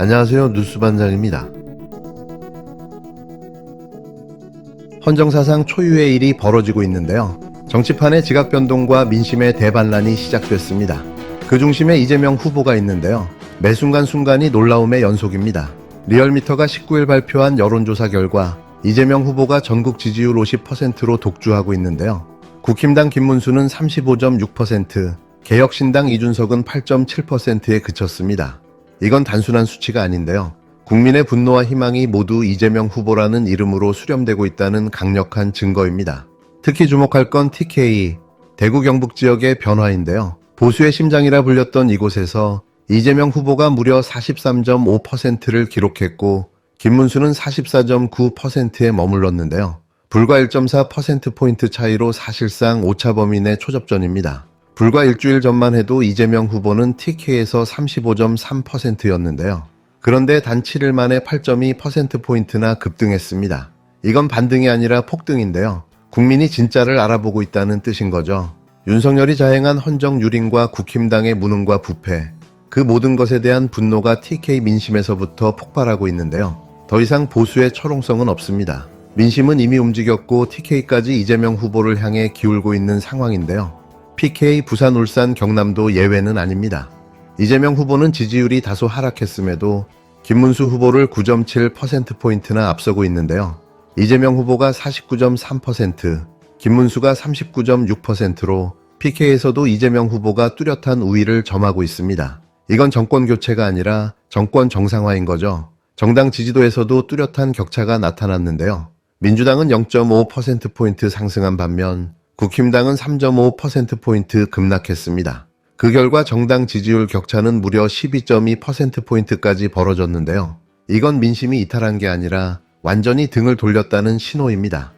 안녕하세요. 뉴스반장입니다. 헌정사상 초유의 일이 벌어지고 있는데요. 정치판의 지각 변동과 민심의 대반란이 시작됐습니다. 그 중심에 이재명 후보가 있는데요. 매 순간순간이 놀라움의 연속입니다. 리얼미터가 19일 발표한 여론조사 결과 이재명 후보가 전국 지지율 50%로 독주하고 있는데요. 국힘당 김문수는 35.6%, 개혁신당 이준석은 8.7%에 그쳤습니다. 이건 단순한 수치가 아닌데요. 국민의 분노와 희망이 모두 이재명 후보라는 이름으로 수렴되고 있다는 강력한 증거입니다. 특히 주목할 건 TK, 대구 경북 지역의 변화인데요. 보수의 심장이라 불렸던 이곳에서 이재명 후보가 무려 43.5%를 기록했고 김문수는 44.9%에 머물렀는데요. 불과 1.4%포인트 차이로 사실상 오차 범위 내 초접전입니다. 불과 일주일 전만 해도 이재명 후보는 TK에서 35.3%였는데요. 그런데 단 7일 만에 8.2%포인트나 급등했습니다. 이건 반등이 아니라 폭등인데요. 국민이 진짜를 알아보고 있다는 뜻인 거죠. 윤석열이 자행한 헌정 유린과 국힘당의 무능과 부패, 그 모든 것에 대한 분노가 TK 민심에서부터 폭발하고 있는데요. 더 이상 보수의 철옹성은 없습니다. 민심은 이미 움직였고 TK까지 이재명 후보를 향해 기울고 있는 상황인데요. PK, 부산, 울산, 경남도 예외는 아닙니다. 이재명 후보는 지지율이 다소 하락했음에도 김문수 후보를 9.7%포인트나 앞서고 있는데요. 이재명 후보가 49.3%, 김문수가 39.6%로 PK에서도 이재명 후보가 뚜렷한 우위를 점하고 있습니다. 이건 정권 교체가 아니라 정권 정상화인 거죠. 정당 지지도에서도 뚜렷한 격차가 나타났는데요. 민주당은 0.5%포인트 상승한 반면 국힘당은 3.5%포인트 급락했습니다. 그 결과 정당 지지율 격차는 무려 12.2%포인트까지 벌어졌는데요. 이건 민심이 이탈한 게 아니라 완전히 등을 돌렸다는 신호입니다.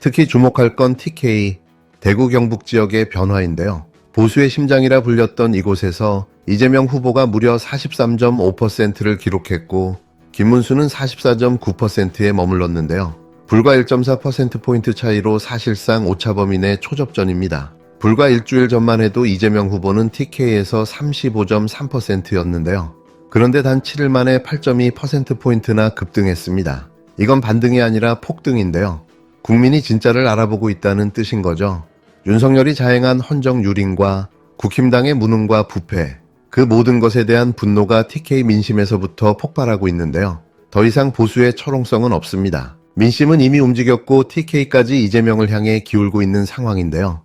특히 주목할 건 TK, 대구 경북 지역의 변화인데요. 보수의 심장이라 불렸던 이곳에서 이재명 후보가 무려 43.5%를 기록했고 김문수는 44.9%에 머물렀는데요. 불과 1.4%포인트 차이로 사실상 오차 범위 내 초접전입니다. 불과 일주일 전만 해도 이재명 후보는 TK에서 35.3%였는데요. 그런데 단 7일 만에 8.2%포인트나 급등했습니다. 이건 반등이 아니라 폭등인데요. 국민이 진짜를 알아보고 있다는 뜻인 거죠. 윤석열이 자행한 헌정 유린과 국힘당의 무능과 부패, 그 모든 것에 대한 분노가 TK 민심에서부터 폭발하고 있는데요. 더 이상 보수의 철옹성은 없습니다. 민심은 이미 움직였고 TK까지 이재명을 향해 기울고 있는 상황인데요.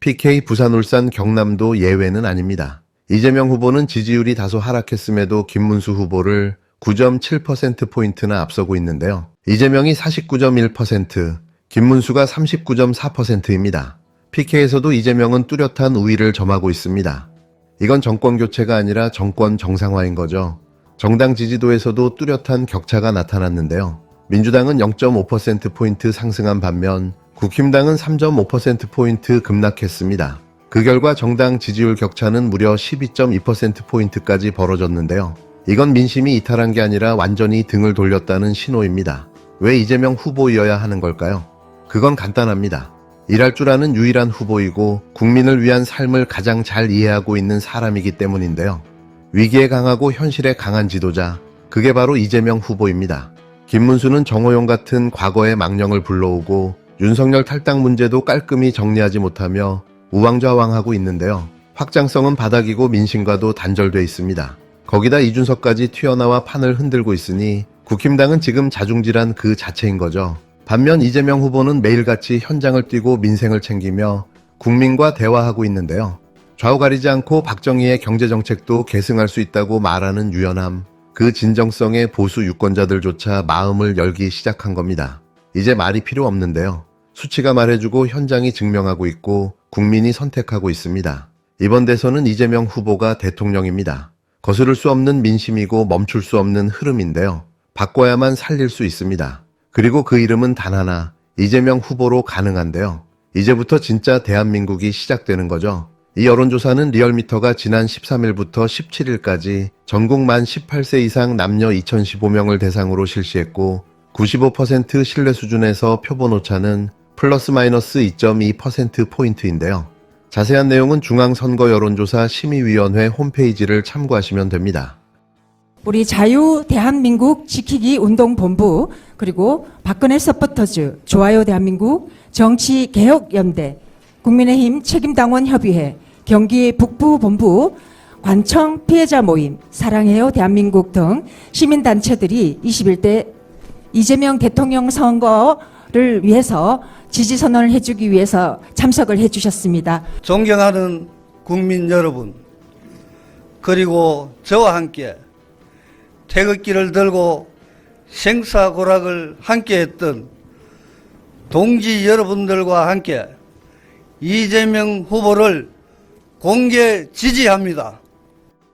PK, 부산, 울산, 경남도 예외는 아닙니다. 이재명 후보는 지지율이 다소 하락했음에도 김문수 후보를 9.7%포인트나 앞서고 있는데요. 이재명이 49.1%, 김문수가 39.4%입니다. PK에서도 이재명은 뚜렷한 우위를 점하고 있습니다. 이건 정권 교체가 아니라 정권 정상화인 거죠. 정당 지지도에서도 뚜렷한 격차가 나타났는데요. 민주당은 0.5%포인트 상승한 반면 국힘당은 3.5%포인트 급락했습니다. 그 결과 정당 지지율 격차는 무려 12.2%포인트까지 벌어졌는데요. 이건 민심이 이탈한 게 아니라 완전히 등을 돌렸다는 신호입니다. 왜 이재명 후보이어야 하는 걸까요? 그건 간단합니다. 일할 줄 아는 유일한 후보이고 국민을 위한 삶을 가장 잘 이해하고 있는 사람이기 때문인데요. 위기에 강하고 현실에 강한 지도자, 그게 바로 이재명 후보입니다. 김문수는 정호용 같은 과거의 망령을 불러오고 윤석열 탈당 문제도 깔끔히 정리하지 못하며 우왕좌왕하고 있는데요. 확장성은 바닥이고 민심과도 단절돼 있습니다. 거기다 이준석까지 튀어나와 판을 흔들고 있으니 국힘당은 지금 자중질환 그 자체인 거죠. 반면 이재명 후보는 매일같이 현장을 뛰고 민생을 챙기며 국민과 대화하고 있는데요. 좌우 가리지 않고 박정희의 경제정책도 계승할 수 있다고 말하는 유연함, 그 진정성에 보수 유권자들조차 마음을 열기 시작한 겁니다. 이제 말이 필요 없는데요. 수치가 말해주고 현장이 증명하고 있고 국민이 선택하고 있습니다. 이번 대선은 이재명 후보가 대통령입니다. 거스를 수 없는 민심이고 멈출 수 없는 흐름인데요. 바꿔야만 살릴 수 있습니다. 그리고 그 이름은 단 하나, 이재명 후보로 가능한데요. 이제부터 진짜 대한민국이 시작되는 거죠. 이 여론조사는 리얼미터가 지난 13일부터 17일까지 전국 만 18세 이상 남녀 2015명을 대상으로 실시했고 95% 신뢰 수준에서 표본 오차는 플러스 마이너스 2.2%포인트인데요. 자세한 내용은 중앙선거 여론조사 심의위원회 홈페이지를 참고하시면 됩니다. 우리 자유 대한민국 지키기 운동 본부 그리고 박근혜 서포터즈 좋아요 대한민국 정치 개혁 연대 국민의힘 책임당원 협의회 경기 북부 본부 관청 피해자 모임 사랑해요 대한민국 등 시민 단체들이 21대 이재명 대통령 선거를 위해서 지지 선언을 해주기 위해서 참석을 해주셨습니다. 존경하는 국민 여러분, 그리고 저와 함께 태극기를 들고 생사고락을 함께 했던 동지 여러분들과 함께 이재명 후보를 공개 지지합니다.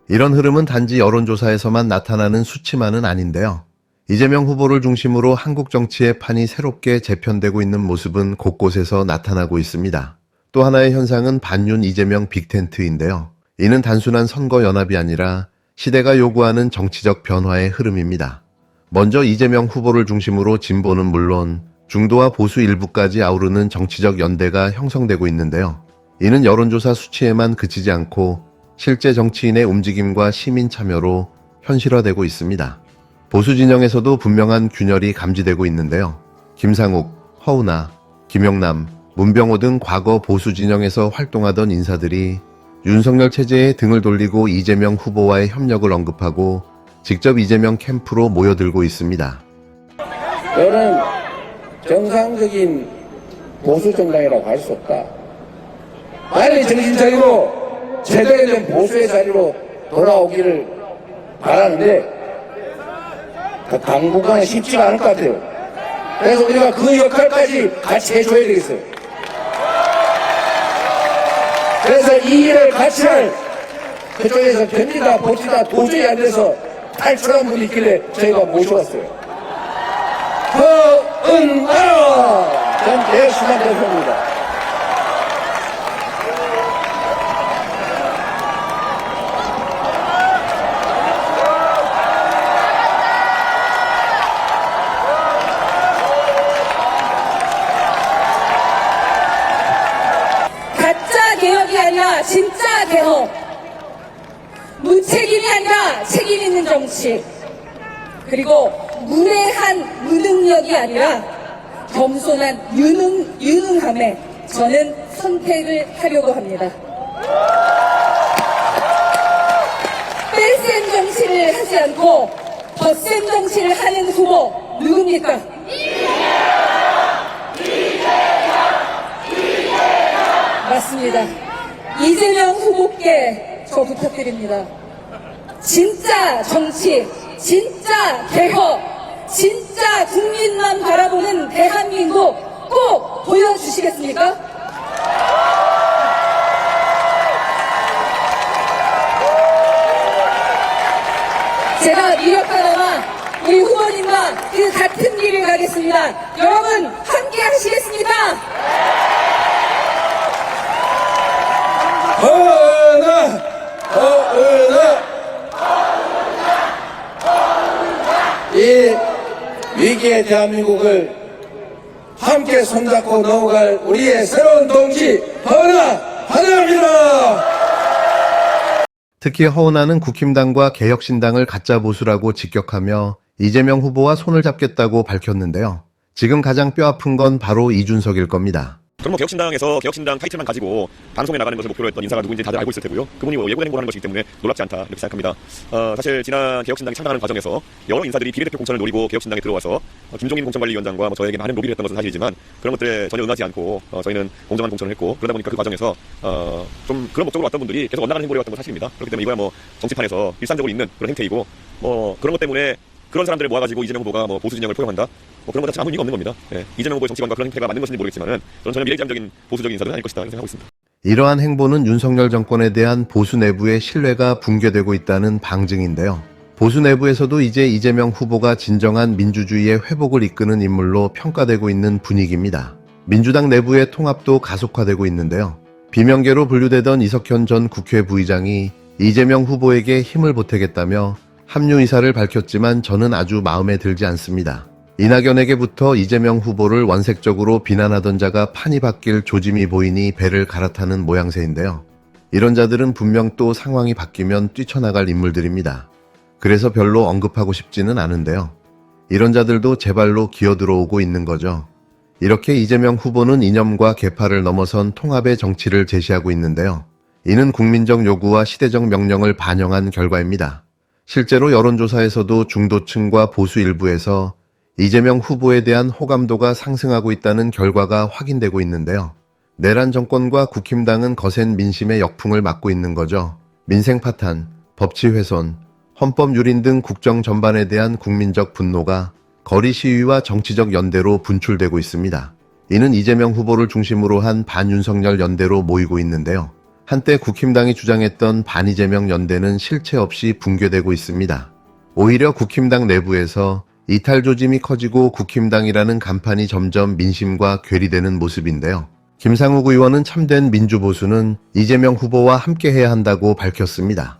이런 흐름은 단지 여론조사에서만 나타나는 수치만은 아닌데요. 이재명 후보를 중심으로 한국 정치의 판이 새롭게 재편되고 있는 모습은 곳곳에서 나타나고 있습니다. 또 하나의 현상은 반윤 이재명 빅텐트인데요. 이는 단순한 선거 연합이 아니라 시대가 요구하는 정치적 변화의 흐름입니다. 먼저 이재명 후보를 중심으로 진보는 물론 중도와 보수 일부까지 아우르는 정치적 연대가 형성되고 있는데요. 이는 여론조사 수치에만 그치지 않고 실제 정치인의 움직임과 시민 참여로 현실화되고 있습니다. 보수 진영에서도 분명한 균열이 감지되고 있는데요. 김상욱, 허우나, 김영남, 문병호 등 과거 보수 진영에서 활동하던 인사들이 윤석열 체제에 등을 돌리고 이재명 후보와의 협력을 언급하고 직접 이재명 캠프로 모여들고 있습니다. 너는 정상적인 보수 정당이라고 할 수 없다. 빨리 정신 차리고 제대로 된 보수의 자리로 돌아오기를 바라는데 그 당분간은 쉽지가 않을 것 같아요. 그래서 우리가 그 역할까지 같이 해줘야 되겠어요. 그래서 이 일을 같이 할 그쪽에서 됩니다, 봅시다, 도저히 안 돼서 탈출한 분이 있길래 저희가 모셔왔어요. 허은아라! 전 대신한 대표 정치. 그리고 무례한 무능력이 아니라 겸손한 유능, 유능함에 저는 선택을 하려고 합니다. 뺄센 정치를 하지 않고 덧센 정치를 하는 후보 누굽니까? 맞습니다. 이재명 후보께 저 부탁드립니다. 진짜 정치, 진짜 개혁, 진짜 국민만 바라보는 대한민국 꼭 보여주시겠습니까? 제가 유력하다마 우리 후보님과 그 같은 길을 가겠습니다. 여러분 함께 하시겠습니까? 허은아! 허은아! 이 위기의 대한민국을 함께 손잡고 넘어갈 우리의 새로운 동지 허은아! 환영합니다! 특히 허은하는 국힘당과 개혁신당을 가짜 보수라고 직격하며 이재명 후보와 손을 잡겠다고 밝혔는데요. 지금 가장 뼈아픈 건 바로 이준석일 겁니다. 저는 뭐 개혁신당에서 개혁신당 타이틀만 가지고 방송에 나가는 것을 목표로 했던 인사가 누구인지 다들 알고 있을 테고요. 그분이 뭐 예고된 하는 것이기 때문에 놀랍지 않다 이렇게 생각합니다. 어, 사실 지난 개혁신당이 창당하는 과정에서 여러 인사들이 비례대표 공천을 노리고 개혁신당에 들어와서 어, 김종인 공천관리위원장과 뭐 저에게 많은 로비를 했던 것은 사실이지만 그런 것들에 전혀 응하지 않고 어, 저희는 공정한 공천을 했고 그러다 보니까 그 과정에서 어, 좀 그런 목적으로 왔던 분들이 계속 엇나가는 행보를 해왔던 건 사실입니다. 그렇기 때문에 이거야 뭐 정치판에서 일상적으로 있는 그런 행태이고 뭐 그런 것 때문에 그런 사람들을 모아가지고 이재명 후보가 뭐 보수 진영을 포용한다. 뭐 그런 것 자체 아무 의미가 없는 겁니다. 예, 이재명 후보의 정치관과 그런 행태가 맞는 것인지 모르겠지만은 저는 전혀 미래지향적인 보수적인 인사들은 아닐 것이다 생각하고 있습니다. 이러한 행보는 윤석열 정권에 대한 보수 내부의 신뢰가 붕괴되고 있다는 방증인데요. 보수 내부에서도 이제 이재명 후보가 진정한 민주주의의 회복을 이끄는 인물로 평가되고 있는 분위기입니다. 민주당 내부의 통합도 가속화되고 있는데요. 비명계로 분류되던 이석현 전 국회 부의장이 이재명 후보에게 힘을 보태겠다며 합류 의사를 밝혔지만 저는 아주 마음에 들지 않습니다. 이낙연에게부터 이재명 후보를 원색적으로 비난하던 자가 판이 바뀔 조짐이 보이니 배를 갈아타는 모양새인데요. 이런 자들은 분명 또 상황이 바뀌면 뛰쳐나갈 인물들입니다. 그래서 별로 언급하고 싶지는 않은데요. 이런 자들도 제 발로 기어 들어오고 있는 거죠. 이렇게 이재명 후보는 이념과 계파를 넘어선 통합의 정치를 제시하고 있는데요. 이는 국민적 요구와 시대적 명령을 반영한 결과입니다. 실제로 여론조사에서도 중도층과 보수 일부에서 이재명 후보에 대한 호감도가 상승하고 있다는 결과가 확인되고 있는데요. 내란 정권과 국힘당은 거센 민심의 역풍을 맞고 있는 거죠. 민생 파탄, 법치 훼손, 헌법 유린 등 국정 전반에 대한 국민적 분노가 거리 시위와 정치적 연대로 분출되고 있습니다. 이는 이재명 후보를 중심으로 한 반윤석열 연대로 모이고 있는데요. 한때 국힘당이 주장했던 반이재명 연대는 실체 없이 붕괴되고 있습니다. 오히려 국힘당 내부에서 이탈 조짐이 커지고 국힘당이라는 간판이 점점 민심과 괴리되는 모습인데요. 김상욱 의원은 참된 민주보수는 이재명 후보와 함께해야 한다고 밝혔습니다.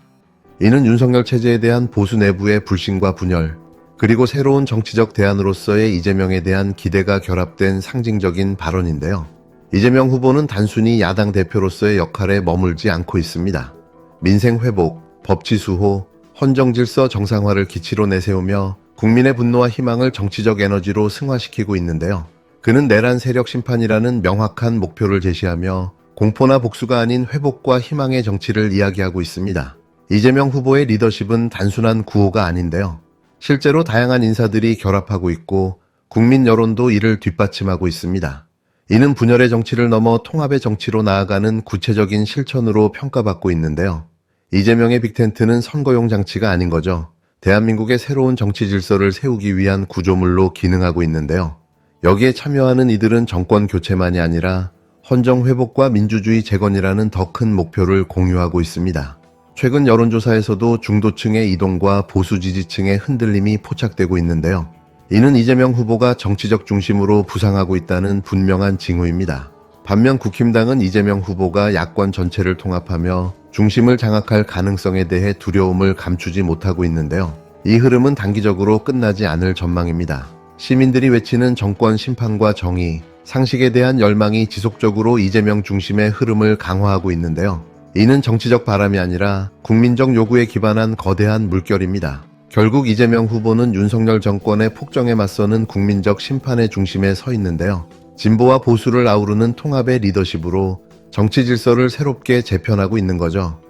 이는 윤석열 체제에 대한 보수 내부의 불신과 분열, 그리고 새로운 정치적 대안으로서의 이재명에 대한 기대가 결합된 상징적인 발언인데요. 이재명 후보는 단순히 야당 대표로서의 역할에 머물지 않고 있습니다. 민생 회복, 법치 수호, 헌정 질서 정상화를 기치로 내세우며 국민의 분노와 희망을 정치적 에너지로 승화시키고 있는데요. 그는 내란 세력 심판이라는 명확한 목표를 제시하며 공포나 복수가 아닌 회복과 희망의 정치를 이야기하고 있습니다. 이재명 후보의 리더십은 단순한 구호가 아닌데요. 실제로 다양한 인사들이 결합하고 있고 국민 여론도 이를 뒷받침하고 있습니다. 이는 분열의 정치를 넘어 통합의 정치로 나아가는 구체적인 실천으로 평가받고 있는데요. 이재명의 빅텐트는 선거용 장치가 아닌 거죠. 대한민국의 새로운 정치 질서를 세우기 위한 구조물로 기능하고 있는데요. 여기에 참여하는 이들은 정권 교체만이 아니라 헌정 회복과 민주주의 재건이라는 더 큰 목표를 공유하고 있습니다. 최근 여론조사에서도 중도층의 이동과 보수 지지층의 흔들림이 포착되고 있는데요. 이는 이재명 후보가 정치적 중심으로 부상하고 있다는 분명한 징후입니다. 반면 국힘당은 이재명 후보가 야권 전체를 통합하며 중심을 장악할 가능성에 대해 두려움을 감추지 못하고 있는데요. 이 흐름은 단기적으로 끝나지 않을 전망입니다. 시민들이 외치는 정권 심판과 정의, 상식에 대한 열망이 지속적으로 이재명 중심의 흐름을 강화하고 있는데요. 이는 정치적 바람이 아니라 국민적 요구에 기반한 거대한 물결입니다. 결국 이재명 후보는 윤석열 정권의 폭정에 맞서는 국민적 심판의 중심에 서 있는데요. 진보와 보수를 아우르는 통합의 리더십으로 정치 질서를 새롭게 재편하고 있는 거죠.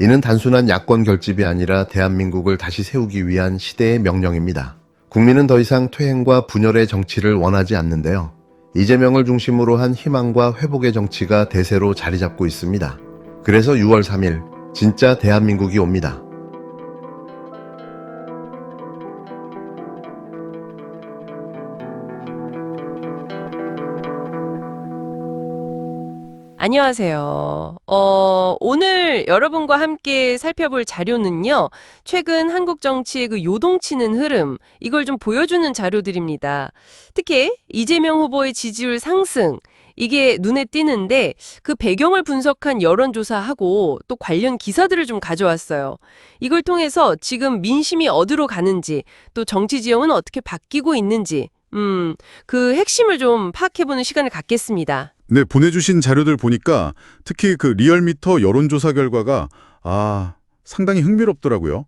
이는 단순한 야권 결집이 아니라 대한민국을 다시 세우기 위한 시대의 명령입니다. 국민은 더 이상 퇴행과 분열의 정치를 원하지 않는데요. 이재명을 중심으로 한 희망과 회복의 정치가 대세로 자리 잡고 있습니다. 그래서 6월 3일 진짜 대한민국이 옵니다. 안녕하세요. 어, 오늘 여러분과 함께 살펴볼 자료는요, 최근 한국 정치의 그 요동치는 흐름, 이걸 좀 보여주는 자료들입니다. 특히 이재명 후보의 지지율 상승, 이게 눈에 띄는데 그 배경을 분석한 여론조사하고 또 관련 기사들을 좀 가져왔어요. 이걸 통해서 지금 민심이 어디로 가는지, 또 정치 지형은 어떻게 바뀌고 있는지, 음, 그 핵심을 좀 파악해보는 시간을 갖겠습니다. 네, 보내주신 자료들 보니까 특히 그 리얼미터 여론조사 결과가 아, 상당히 흥미롭더라고요.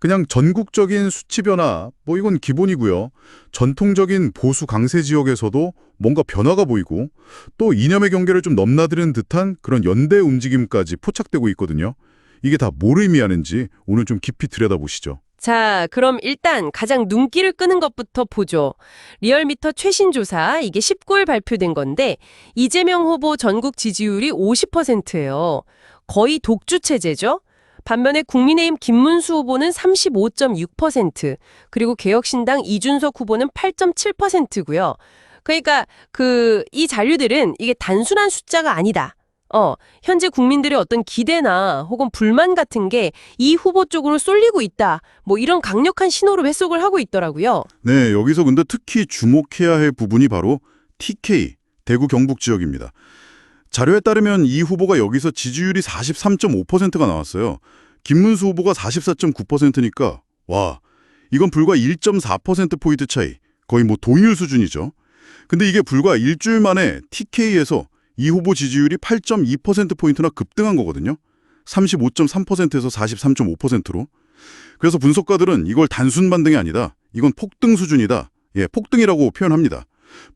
그냥 전국적인 수치 변화, 뭐 이건 기본이고요. 전통적인 보수 강세 지역에서도 뭔가 변화가 보이고 또 이념의 경계를 좀 넘나드는 듯한 그런 연대 움직임까지 포착되고 있거든요. 이게 다 뭘 의미하는지 오늘 좀 깊이 들여다보시죠. 자, 그럼 일단 가장 눈길을 끄는 것부터 보죠. 리얼미터 최신 조사, 이게 19일 발표된 건데, 이재명 후보 전국 지지율이 50%예요. 거의 독주 체제죠? 반면에 국민의힘 김문수 후보는 35.6%, 그리고 개혁신당 이준석 후보는 8.7%고요. 그러니까 그이 자료들은 이게 단순한 숫자가 아니다. 어, 현재 국민들의 어떤 기대나 혹은 불만 같은 게 이 후보 쪽으로 쏠리고 있다. 뭐 이런 강력한 신호로 해석을 하고 있더라고요. 네, 여기서 근데 특히 주목해야 할 부분이 바로 TK, 대구 경북 지역입니다. 자료에 따르면 이 후보가 여기서 지지율이 43.5%가 나왔어요. 김문수 후보가 44.9%니까 와, 이건 불과 1.4%포인트 차이, 거의 뭐 동일 수준이죠. 근데 이게 불과 일주일 만에 TK에서 이 후보 지지율이 8.2%포인트나 급등한 거거든요. 35.3%에서 43.5%로. 그래서 분석가들은 이걸 단순 반등이 아니다. 이건 폭등 수준이다. 예, 폭등이라고 표현합니다.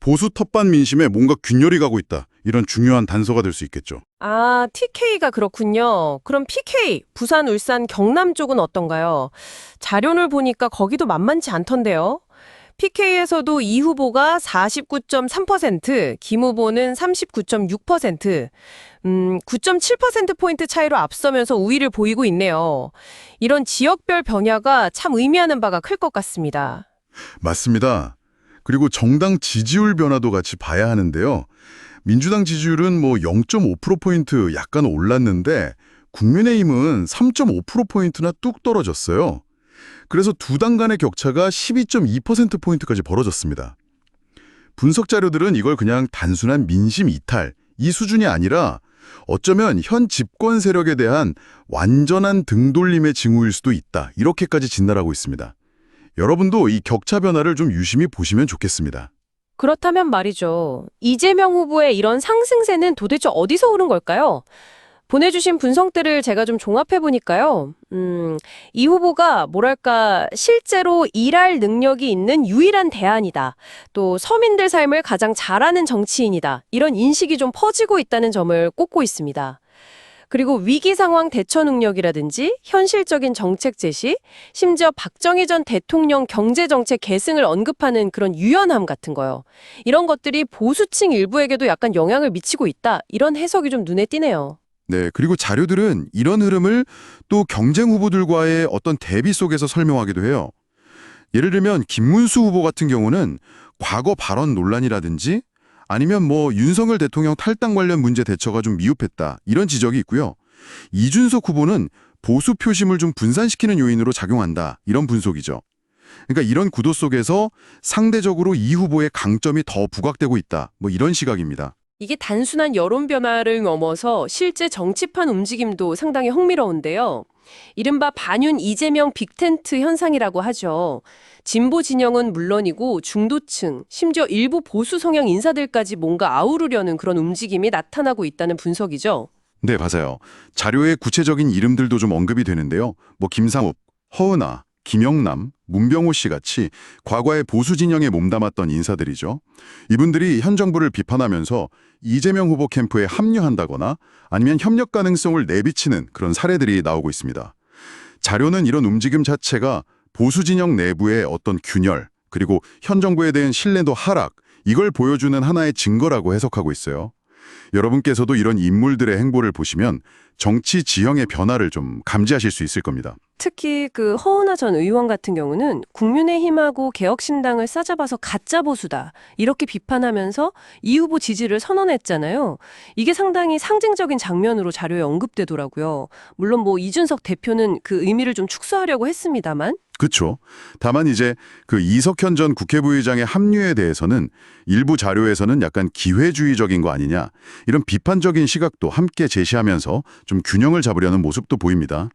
보수 텃밭 민심에 뭔가 균열이 가고 있다. 이런 중요한 단서가 될 수 있겠죠. 아, TK가 그렇군요. 그럼 PK, 부산, 울산, 경남 쪽은 어떤가요? 자료를 보니까 거기도 만만치 않던데요. PK에서도 이 후보가 49.3%, 김 후보는 39.6%, 음, 9.7%포인트 차이로 앞서면서 우위를 보이고 있네요. 이런 지역별 변화가 참 의미하는 바가 클 것 같습니다. 맞습니다. 그리고 정당 지지율 변화도 같이 봐야 하는데요. 민주당 지지율은 뭐 0.5%포인트 약간 올랐는데 국민의힘은 3.5%포인트나 뚝 떨어졌어요. 그래서 두 당 간의 격차가 12.2%포인트까지 벌어졌습니다. 분석 자료들은 이걸 그냥 단순한 민심 이탈, 이 수준이 아니라 어쩌면 현 집권 세력에 대한 완전한 등돌림의 징후일 수도 있다. 이렇게까지 진단하고 있습니다. 여러분도 이 격차 변화를 좀 유심히 보시면 좋겠습니다. 그렇다면 말이죠. 이재명 후보의 이런 상승세는 도대체 어디서 오는 걸까요? 보내주신 분석들을 제가 좀 종합해보니까요. 음, 이 후보가 뭐랄까, 실제로 일할 능력이 있는 유일한 대안이다. 또 서민들 삶을 가장 잘하는 정치인이다. 이런 인식이 좀 퍼지고 있다는 점을 꼽고 있습니다. 그리고 위기 상황 대처 능력이라든지 현실적인 정책 제시, 심지어 박정희 전 대통령 경제 정책 계승을 언급하는 그런 유연함 같은 거요. 이런 것들이 보수층 일부에게도 약간 영향을 미치고 있다. 이런 해석이 좀 눈에 띄네요. 네, 그리고 자료들은 이런 흐름을 또 경쟁 후보들과의 어떤 대비 속에서 설명하기도 해요. 예를 들면 김문수 후보 같은 경우는 과거 발언 논란이라든지 아니면 뭐 윤석열 대통령 탈당 관련 문제 대처가 좀 미흡했다 이런 지적이 있고요. 이준석 후보는 보수 표심을 좀 분산시키는 요인으로 작용한다 이런 분석이죠. 그러니까 이런 구도 속에서 상대적으로 이 후보의 강점이 더 부각되고 있다 뭐 이런 시각입니다. 이게 단순한 여론 변화를 넘어서 실제 정치판 움직임도 상당히 흥미로운데요. 이른바 반윤 이재명 빅텐트 현상이라고 하죠. 진보 진영은 물론이고 중도층, 심지어 일부 보수 성향 인사들까지 뭔가 아우르려는 그런 움직임이 나타나고 있다는 분석이죠. 네, 맞아요. 자료에 구체적인 이름들도 좀 언급이 되는데요. 뭐 김상욱, 허은아, 김영남, 문병호 씨 같이 과거에 보수 진영에 몸담았던 인사들이죠. 이분들이 현 정부를 비판하면서 이재명 후보 캠프에 합류한다거나 아니면 협력 가능성을 내비치는 그런 사례들이 나오고 있습니다. 자료는 이런 움직임 자체가 보수 진영 내부의 어떤 균열, 그리고 현 정부에 대한 신뢰도 하락, 이걸 보여주는 하나의 증거라고 해석하고 있어요. 여러분께서도 이런 인물들의 행보를 보시면 정치 지형의 변화를 좀 감지하실 수 있을 겁니다. 특히 그 허은하 전 의원 같은 경우는 국민의힘하고 개혁신당을 싸잡아서 가짜 보수다 이렇게 비판하면서 이 후보 지지를 선언했잖아요. 이게 상당히 상징적인 장면으로 자료에 언급되더라고요. 물론 뭐 이준석 대표는 그 의미를 좀 축소하려고 했습니다만 그렇죠. 다만 이제 그 이석현 전 국회부의장의 합류에 대해서는 일부 자료에서는 약간 기회주의적인 거 아니냐 이런 비판적인 시각도 함께 제시하면서 좀 균형을 잡으려는 모습도 보입니다.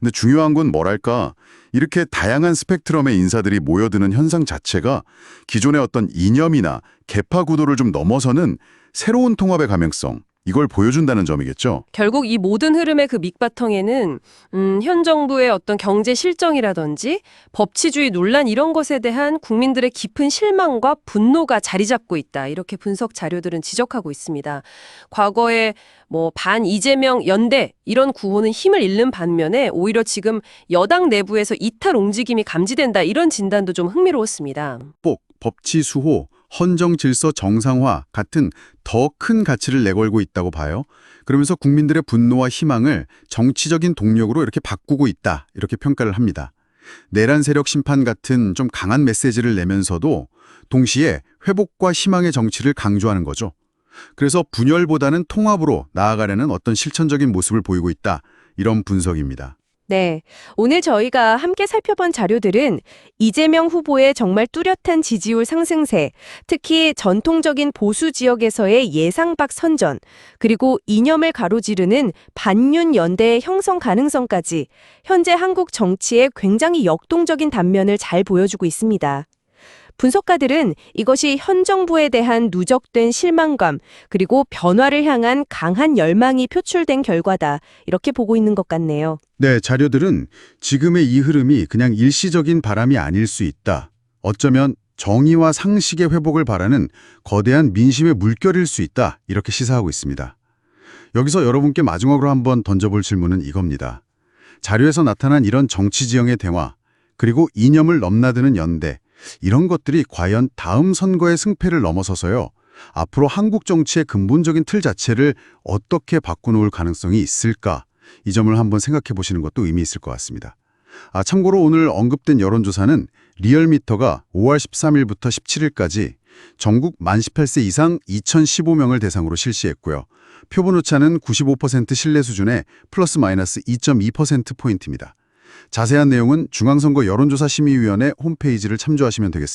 근데 중요한 건 뭐랄까? 이렇게 다양한 스펙트럼의 인사들이 모여드는 현상 자체가 기존의 어떤 이념이나 개파 구도를 좀 넘어서는 새로운 통합의 가능성 이걸 보여준다는 점이겠죠. 결국 이 모든 흐름의 그 밑바탕에는 음, 현 정부의 어떤 경제 실정이라든지 법치주의 논란 이런 것에 대한 국민들의 깊은 실망과 분노가 자리 잡고 있다. 이렇게 분석 자료들은 지적하고 있습니다. 과거에 뭐 반 이재명 연대 이런 구호는 힘을 잃는 반면에 오히려 지금 여당 내부에서 이탈 움직임이 감지된다. 이런 진단도 좀 흥미로웠습니다. 복, 법치 수호, 헌정 질서 정상화 같은 더 큰 가치를 내걸고 있다고 봐요. 그러면서 국민들의 분노와 희망을 정치적인 동력으로 이렇게 바꾸고 있다. 이렇게 평가를 합니다. 내란 세력 심판 같은 좀 강한 메시지를 내면서도 동시에 회복과 희망의 정치를 강조하는 거죠. 그래서 분열보다는 통합으로 나아가려는 어떤 실천적인 모습을 보이고 있다. 이런 분석입니다. 네. 오늘 저희가 함께 살펴본 자료들은 이재명 후보의 정말 뚜렷한 지지율 상승세, 특히 전통적인 보수 지역에서의 예상 밖 선전, 그리고 이념을 가로지르는 반윤 연대의 형성 가능성까지 현재 한국 정치의 굉장히 역동적인 단면을 잘 보여주고 있습니다. 분석가들은 이것이 현 정부에 대한 누적된 실망감 그리고 변화를 향한 강한 열망이 표출된 결과다. 이렇게 보고 있는 것 같네요. 네, 자료들은 지금의 이 흐름이 그냥 일시적인 바람이 아닐 수 있다. 어쩌면 정의와 상식의 회복을 바라는 거대한 민심의 물결일 수 있다. 이렇게 시사하고 있습니다. 여기서 여러분께 마지막으로 한번 던져볼 질문은 이겁니다. 자료에서 나타난 이런 정치 지형의 대화, 그리고 이념을 넘나드는 연대, 이런 것들이 과연 다음 선거의 승패를 넘어서서요. 앞으로 한국 정치의 근본적인 틀 자체를 어떻게 바꿔놓을 가능성이 있을까? 이 점을 한번 생각해 보시는 것도 의미 있을 것 같습니다. 아, 참고로 오늘 언급된 여론조사는 리얼미터가 5월 13일부터 17일까지 전국 만 18세 이상 2015명을 대상으로 실시했고요. 표본 오차는 95% 신뢰 수준의 플러스 마이너스 2.2%포인트입니다. 자세한 내용은 중앙선거 여론조사 심의위원회 홈페이지를 참조하시면 되겠습니다.